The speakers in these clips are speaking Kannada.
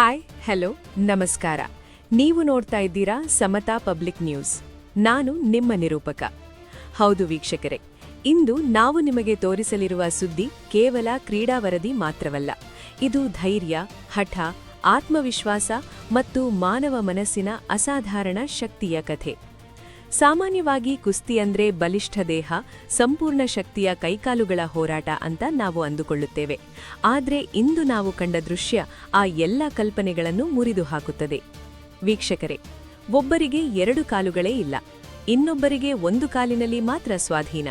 ಹಾಯ್ ಹಲೋ ನಮಸ್ಕಾರ. ನೀವು ನೋಡ್ತಾ ಇದ್ದೀರಾ ಸಮತಾ ಪಬ್ಲಿಕ್ ನ್ಯೂಸ್. ನಾನು ನಿಮ್ಮ ನಿರೂಪಕ. ಹೌದು ವೀಕ್ಷಕರೇ, ಇಂದು ನಾವು ನಿಮಗೆ ತೋರಿಸಲಿರುವ ಸುದ್ದಿ ಕೇವಲ ಕ್ರೀಡಾ ವರದಿ ಮಾತ್ರವಲ್ಲ. ಇದು ಧೈರ್ಯ, ಹಠ, ಆತ್ಮವಿಶ್ವಾಸ ಮತ್ತು ಮಾನವ ಮನಸ್ಸಿನ ಅಸಾಧಾರಣ ಶಕ್ತಿಯ ಕಥೆ. ಸಾಮಾನ್ಯವಾಗಿ ಕುಸ್ತಿ ಅಂದ್ರೆ ಬಲಿಷ್ಠ ದೇಹ, ಸಂಪೂರ್ಣ ಶಕ್ತಿಯ ಕೈಕಾಲುಗಳ ಹೋರಾಟ ಅಂತ ನಾವು ಅಂದುಕೊಳ್ಳುತ್ತೇವೆ. ಆದರೆ ಇಂದು ನಾವು ಕಂಡ ದೃಶ್ಯ ಆ ಎಲ್ಲ ಕಲ್ಪನೆಗಳನ್ನು ಮುರಿದು ಹಾಕುತ್ತದೆ. ವೀಕ್ಷಕರೇ, ಒಬ್ಬರಿಗೆ ಎರಡು ಕಾಲುಗಳೇ ಇಲ್ಲ. ಇನ್ನೊಬ್ಬರಿಗೆ ಒಂದು ಕಾಲಿನಲ್ಲಿ ಮಾತ್ರ ಸ್ವಾಧೀನ.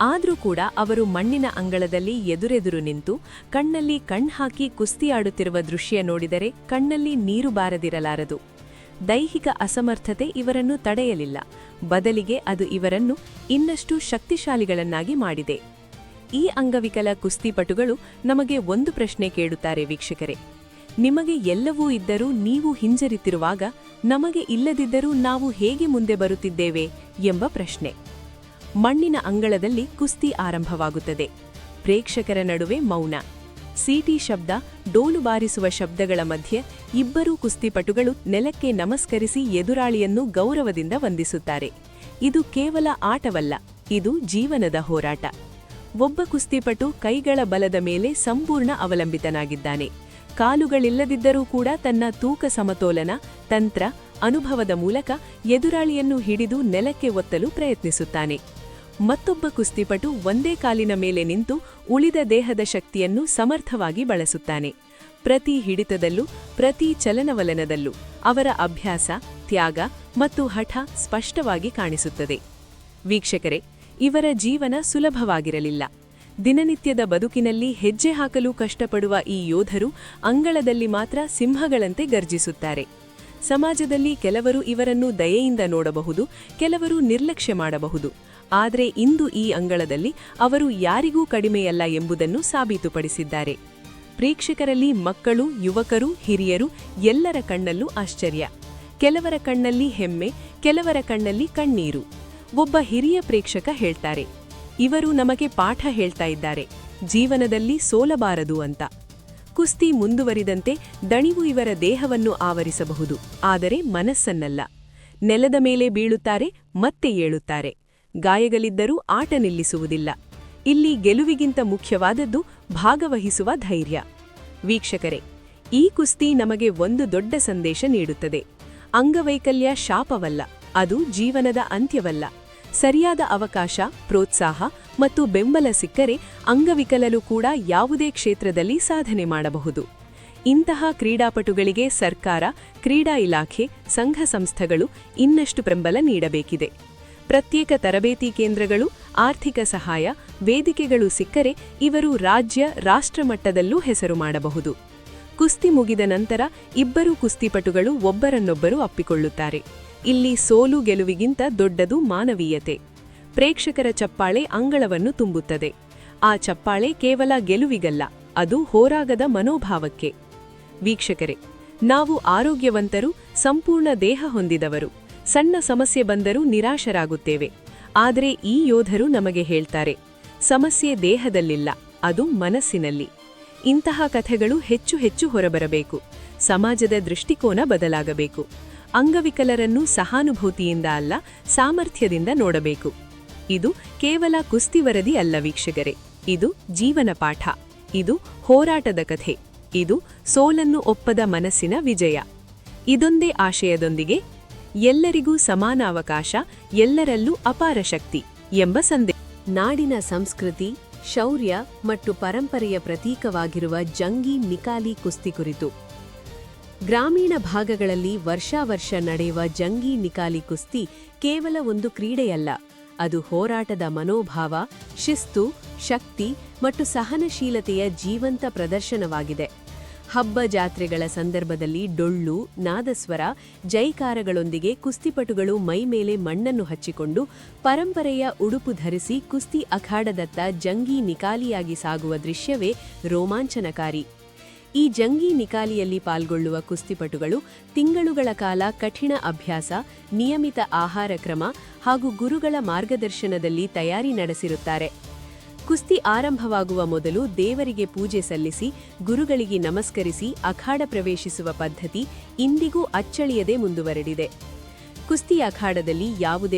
ಆದರೂ ಕೂಡ ಅವರು ಮಣ್ಣಿನ ಅಂಗಳದಲ್ಲಿ ಎದುರೆದುರು ನಿಂತು ಕಣ್ಣಲ್ಲಿ ಕಣ್ಹಾಕಿ ಹಾಕಿ ಕುಸ್ತಿಯಾಡುತ್ತಿರುವ ದೃಶ್ಯ ನೋಡಿದರೆ ಕಣ್ಣಲ್ಲಿ ನೀರು ಬಾರದಿರಲಾರದು. ದೈಹಿಕ ಅಸಮರ್ಥತೆ ಇವರನ್ನು ತಡೆಯಲಿಲ್ಲ. ಬದಲಿಗೆ ಅದು ಇವರನ್ನು ಇನ್ನಷ್ಟು ಶಕ್ತಿಶಾಲಿಗಳನ್ನಾಗಿ ಮಾಡಿದೆ. ಈ ಅಂಗವಿಕಲ ಕುಸ್ತಿಪಟುಗಳು ನಮಗೆ ಒಂದು ಪ್ರಶ್ನೆ ಕೇಳುತ್ತಾರೆ ವೀಕ್ಷಕರೇ. ನಿಮಗೆ ಎಲ್ಲವೂ ಇದ್ದರೂ ನೀವು ಹಿಂಜರಿತಿರುವಾಗ ನಮಗೆ ಇಲ್ಲದಿದ್ದರೂ ನಾವು ಹೇಗೆ ಮುಂದೆ ಬರುತ್ತಿದ್ದೇವೆ ಎಂಬ ಪ್ರಶ್ನೆ. ಮಣ್ಣಿನ ಅಂಗಳದಲ್ಲಿ ಕುಸ್ತಿ ಆರಂಭವಾಗುತ್ತದೆ. ಪ್ರೇಕ್ಷಕರ ನಡುವೆ ಮೌನ. ಸಿಟಿ ಶಬ್ದ, ಡೋಲು ಬಾರಿಸುವ ಶಬ್ದಗಳ ಮಧ್ಯೆ ಇಬ್ಬರೂ ಕುಸ್ತಿಪಟುಗಳು ನೆಲಕ್ಕೆ ನಮಸ್ಕರಿಸಿ ಎದುರಾಳಿಯನ್ನು ಗೌರವದಿಂದ ವಂದಿಸುತ್ತಾರೆ. ಇದು ಕೇವಲ ಆಟವಲ್ಲ, ಇದು ಜೀವನದ ಹೋರಾಟ. ಒಬ್ಬ ಕುಸ್ತಿಪಟು ಕೈಗಳ ಬಲದ ಮೇಲೆ ಸಂಪೂರ್ಣ ಅವಲಂಬಿತನಾಗಿದ್ದಾನೆ. ಕಾಲುಗಳಿಲ್ಲದಿದ್ದರೂ ಕೂಡ ತನ್ನ ತೂಕ ಸಮತೋಲನ, ತಂತ್ರ, ಅನುಭವದ ಮೂಲಕ ಎದುರಾಳಿಯನ್ನು ಹಿಡಿದು ನೆಲಕ್ಕೆ ಒತ್ತಲು ಪ್ರಯತ್ನಿಸುತ್ತಾನೆ. ಮತ್ತೊಬ್ಬ ಕುಸ್ತಿಪಟು ಒಂದೇ ಕಾಲಿನ ಮೇಲೆ ನಿಂತು ಉಳಿದ ದೇಹದ ಶಕ್ತಿಯನ್ನು ಸಮರ್ಥವಾಗಿ ಬಳಸುತ್ತಾನೆ. ಪ್ರತಿ ಹಿಡಿತದಲ್ಲೂ, ಪ್ರತಿ ಚಲನವಲನದಲ್ಲೂ ಅವರ ಅಭ್ಯಾಸ, ತ್ಯಾಗ ಮತ್ತು ಹಠ ಸ್ಪಷ್ಟವಾಗಿ ಕಾಣಿಸುತ್ತದೆ. ವೀಕ್ಷಕರೇ, ಇವರ ಜೀವನ ಸುಲಭವಾಗಿರಲಿಲ್ಲ. ದಿನನಿತ್ಯದ ಬದುಕಿನಲ್ಲಿ ಹೆಜ್ಜೆ ಹಾಕಲು ಕಷ್ಟಪಡುವ ಈ ಯೋಧರು ಅಂಗಳದಲ್ಲಿ ಮಾತ್ರ ಸಿಂಹಗಳಂತೆ ಗರ್ಜಿಸುತ್ತಾರೆ. ಸಮಾಜದಲ್ಲಿ ಕೆಲವರು ಇವರನ್ನು ದಯೆಯಿಂದ ನೋಡಬಹುದು, ಕೆಲವರು ನಿರ್ಲಕ್ಷ್ಯ ಮಾಡಬಹುದು. ಆದರೆ ಇಂದು ಈ ಅಂಗಳದಲ್ಲಿ ಅವರು ಯಾರಿಗೂ ಕಡಿಮೆಯಲ್ಲ ಎಂಬುದನ್ನು ಸಾಬೀತುಪಡಿಸಿದ್ದಾರೆ. ಪ್ರೇಕ್ಷಕರಲ್ಲಿ ಮಕ್ಕಳು, ಯುವಕರು, ಹಿರಿಯರು ಎಲ್ಲರ ಕಣ್ಣಲ್ಲೂ ಆಶ್ಚರ್ಯ. ಕೆಲವರ ಕಣ್ಣಲ್ಲಿ ಹೆಮ್ಮೆ, ಕೆಲವರ ಕಣ್ಣಲ್ಲಿ ಕಣ್ಣೀರು. ಒಬ್ಬ ಹಿರಿಯ ಪ್ರೇಕ್ಷಕ ಹೇಳ್ತಾರೆ, ಇವರು ನಮಗೆ ಪಾಠ ಹೇಳ್ತಾ ಇದ್ದಾರೆ, ಜೀವನದಲ್ಲಿ ಸೋಲಬಾರದು ಅಂತ. ಕುಸ್ತಿ ಮುಂದುವರಿದಂತೆ ದಣಿವು ಇವರ ದೇಹವನ್ನು ಆವರಿಸಬಹುದು, ಆದರೆ ಮನಸ್ಸನ್ನಲ್ಲ. ನೆಲದ ಮೇಲೆ ಬೀಳುತ್ತಾರೆ, ಮತ್ತೆ ಏಳುತ್ತಾರೆ. ಗಾಯಗಳಿದ್ದರೂ ಆಟ ನಿಲ್ಲಿಸುವುದಿಲ್ಲ. ಇಲ್ಲಿ ಗೆಲುವಿಗಿಂತ ಮುಖ್ಯವಾದದ್ದು ಭಾಗವಹಿಸುವ ಧೈರ್ಯ. ವೀಕ್ಷಕರೇ, ಈ ಕುಸ್ತಿ ನಮಗೆ ಒಂದು ದೊಡ್ಡ ಸಂದೇಶ ನೀಡುತ್ತದೆ. ಅಂಗವೈಕಲ್ಯ ಶಾಪವಲ್ಲ, ಅದು ಜೀವನದ ಅಂತ್ಯವಲ್ಲ. ಸರಿಯಾದ ಅವಕಾಶ, ಪ್ರೋತ್ಸಾಹ ಮತ್ತು ಬೆಂಬಲ ಸಿಕ್ಕರೆ ಅಂಗವಿಕಲರು ಕೂಡ ಯಾವುದೇ ಕ್ಷೇತ್ರದಲ್ಲಿ ಸಾಧನೆ ಮಾಡಬಹುದು. ಇಂತಹ ಕ್ರೀಡಾಪಟುಗಳಿಗೆ ಸರ್ಕಾರ, ಕ್ರೀಡಾ ಇಲಾಖೆ, ಸಂಘ ಸಂಸ್ಥೆಗಳು ಇನ್ನಷ್ಟು ಬೆಂಬಲ ನೀಡಬೇಕಿದೆ. ಪ್ರತ್ಯೇಕ ತರಬೇತಿ ಕೇಂದ್ರಗಳು, ಆರ್ಥಿಕ ಸಹಾಯ, ವೇದಿಕೆಗಳು ಸಿಕ್ಕರೆ ಇವರು ರಾಜ್ಯ ರಾಷ್ಟ್ರಮಟ್ಟದಲ್ಲೂ ಹೆಸರು ಮಾಡಬಹುದು. ಕುಸ್ತಿ ಮುಗಿದ ನಂತರ ಇಬ್ಬರು ಕುಸ್ತಿಪಟುಗಳು ಒಬ್ಬರನ್ನೊಬ್ಬರು ಅಪ್ಪಿಕೊಳ್ಳುತ್ತಾರೆ. ಇಲ್ಲಿ ಸೋಲು ಗೆಲುವಿಗಿಂತ ದೊಡ್ಡದು ಮಾನವೀಯತೆ. ಪ್ರೇಕ್ಷಕರ ಚಪ್ಪಾಳೆ ಅಂಗಳವನ್ನು ತುಂಬುತ್ತದೆ. ಆ ಚಪ್ಪಾಳೆ ಕೇವಲ ಗೆಲುವಿಗಲ್ಲ, ಅದು ಹೋರಾಗದ ಮನೋಭಾವಕ್ಕೆ. ವೀಕ್ಷಕರೇ, ನಾವು ಆರೋಗ್ಯವಂತರು, ಸಂಪೂರ್ಣ ದೇಹ ಹೊಂದಿದವರು. ಸಣ್ಣ ಸಮಸ್ಯೆ ಬಂದರೂ ನಿರಾಶರಾಗುತ್ತೇವೆ. ಆದರೆ ಈ ಯೋಧರು ನಮಗೆ ಹೇಳ್ತಾರೆ, ಸಮಸ್ಯೆ ದೇಹದಲ್ಲಿಲ್ಲ, ಅದು ಮನಸ್ಸಿನಲ್ಲಿ. ಇಂತಹ ಕಥೆಗಳು ಹೆಚ್ಚು ಹೆಚ್ಚು ಹೊರಬರಬೇಕು. ಸಮಾಜದ ದೃಷ್ಟಿಕೋನ ಬದಲಾಗಬೇಕು. ಅಂಗವಿಕಲರನ್ನು ಸಹಾನುಭೂತಿಯಿಂದ ಅಲ್ಲ, ಸಾಮರ್ಥ್ಯದಿಂದ ನೋಡಬೇಕು. ಇದು ಕೇವಲ ಕುಸ್ತಿ ವರದಿ ಅಲ್ಲ ವೀಕ್ಷಕರೇ. ಇದು ಜೀವನ ಪಾಠ. ಇದು ಹೋರಾಟದ ಕಥೆ. ಇದು ಸೋಲನ್ನು ಒಪ್ಪದ ಮನಸ್ಸಿನ ವಿಜಯ. ಇದೊಂದೇ ಆಶಯದೊಂದಿಗೆ ಎಲ್ಲರಿಗೂ ಸಮಾನ ಅವಕಾಶ, ಎಲ್ಲರಲ್ಲೂ ಅಪಾರ ಶಕ್ತಿ ಎಂಬ ಸಂದೇಶ. ನಾಡಿನ ಸಂಸ್ಕೃತಿ, ಶೌರ್ಯ ಮತ್ತು ಪರಂಪರೆಯ ಪ್ರತೀಕವಾಗಿರುವ ಜಂಗಿ ನಿಕಾಲಿ ಕುಸ್ತಿ ಕುರಿತು. ಗ್ರಾಮೀಣ ಭಾಗಗಳಲ್ಲಿ ವರ್ಷಾವರ್ಷ ನಡೆಯುವ ಜಂಗಿ ನಿಕಾಲಿ ಕುಸ್ತಿ ಕೇವಲ ಒಂದು ಕ್ರೀಡೆಯಲ್ಲ, ಅದು ಹೋರಾಟದ ಮನೋಭಾವ, ಶಿಸ್ತು, ಶಕ್ತಿ ಮತ್ತು ಸಹನಶೀಲತೆಯ ಜೀವಂತ ಪ್ರದರ್ಶನವಾಗಿದೆ. ಹಬ್ಬ ಜಾತ್ರೆಗಳ ಸಂದರ್ಭದಲ್ಲಿ ಡೊಳ್ಳು, ನಾದಸ್ವರ, ಜೈಕಾರಗಳೊಂದಿಗೆ ಕುಸ್ತಿಪಟುಗಳು ಮೈಮೇಲೆ ಮಣ್ಣನ್ನು ಹಚ್ಚಿಕೊಂಡು ಪರಂಪರೆಯ ಉಡುಪು ಧರಿಸಿ ಕುಸ್ತಿ ಅಖಾಡದತ್ತ ಜಂಗಿ ನಿಕಾಲಿಯಾಗಿ ಸಾಗುವ ದೃಶ್ಯವೇ ರೋಮಾಂಚನಕಾರಿ. ಈ ಜಂಗಿ ನಿಕಾಲಿಯಲ್ಲಿ ಪಾಲ್ಗೊಳ್ಳುವ ಕುಸ್ತಿಪಟುಗಳು ತಿಂಗಳುಗಳ ಕಾಲ ಕಠಿಣ ಅಭ್ಯಾಸ, ನಿಯಮಿತ ಆಹಾರ ಕ್ರಮ ಹಾಗೂ ಗುರುಗಳ ಮಾರ್ಗದರ್ಶನದಲ್ಲಿ ತಯಾರಿ ನಡೆಸಿರುತ್ತಾರೆ. ಕುಸ್ತಿ ಆರಂಭವಾಗುವ ಮೊದಲು ದೇವರಿಗೆ ಪೂಜೆ ಸಲ್ಲಿಸಿ, ಗುರುಗಳಿಗೆ ನಮಸ್ಕರಿಸಿ, ಅಖಾಡ ಪ್ರವೇಶಿಸುವ ಪದ್ಧತಿ ಇಂದಿಗೂ ಅಚ್ಚಳಿಯದೆ ಮುಂದುವರೆದಿದೆ. ಕುಸ್ತಿ ಅಖಾಡದಲ್ಲಿ ಯಾವುದೇ